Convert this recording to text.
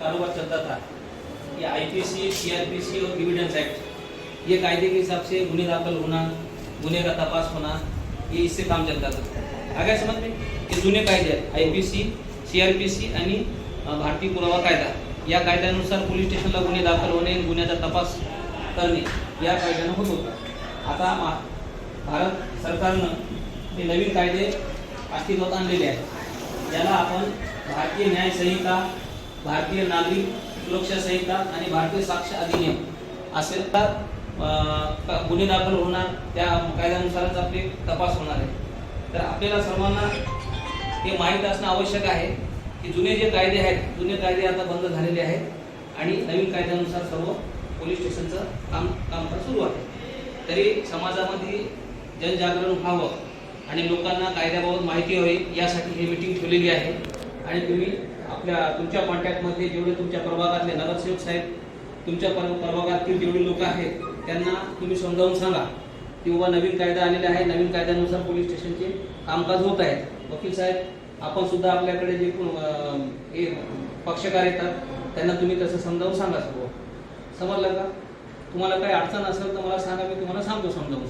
कारोबार चलता था। ये आईपीसी सीआरपीसी और डिविडेंस एक्ट ये कायदे के हिसाब से गुने दाखिल होना गुने का तपास होना ये इससे काम चलता था। आगे समझ में? हे जुने कायदे आहेत आयपीसी सीआरपीसी आणि भारतीय पुरावा कायदा या कायद्यानुसार पोलीस स्टेशनला गुन्हे दाखल होणे गुन्ह्याचा तपास करणे या कायद्यानं होत होता. आता मा- भारत सरकारनं हे नवीन कायदे अस्तित्वात आणलेले आहेत याला आपण भारतीय न्याय संहिता भारतीय नागरिक सुरक्षा संहिता आणि भारतीय साक्ष अधिनियम असे तर गुन्हे दाखल होणार त्या कायद्यानुसारच आपले तपास होणार आहे. तर आपल्याला सर्वांना हे माहीत असणं आवश्यक आहे की जुने जे कायदे आहेत जुने कायदे आता बंद झालेले आहेत आणि नवीन कायद्यानुसार सर्व पोलीस स्टेशनचं काम कामकाज सुरू आहे. तरी समाजामध्ये जनजागरण व्हावं आणि लोकांना कायद्याबाबत माहिती व्हावी यासाठी ही मीटिंग ठेवलेली आहे. आणि तुम्ही आपल्या तुमच्या कॉन्टॅक्टमध्ये जेवढे तुमच्या प्रभागातले नगरसेवक साहेब तुमच्या पर प्रभागातील जेवढे लोक आहेत त्यांना तुम्ही समजावून सांगा. की बाबा नवीन कायदा आलेला आहे. नवीन कायद्यानुसार पोलीस स्टेशनचे कामकाज होत आहेत. वकील साहेब आपण सुद्धा आपल्याकडे जे हे पक्षकार येतात त्यांना तुम्ही तसं समजावून सांगा सर्व समजलं का? तुम्हाला काही अडचण असेल तर मला सांगा मी तुम्हाला सांगतो समजावून.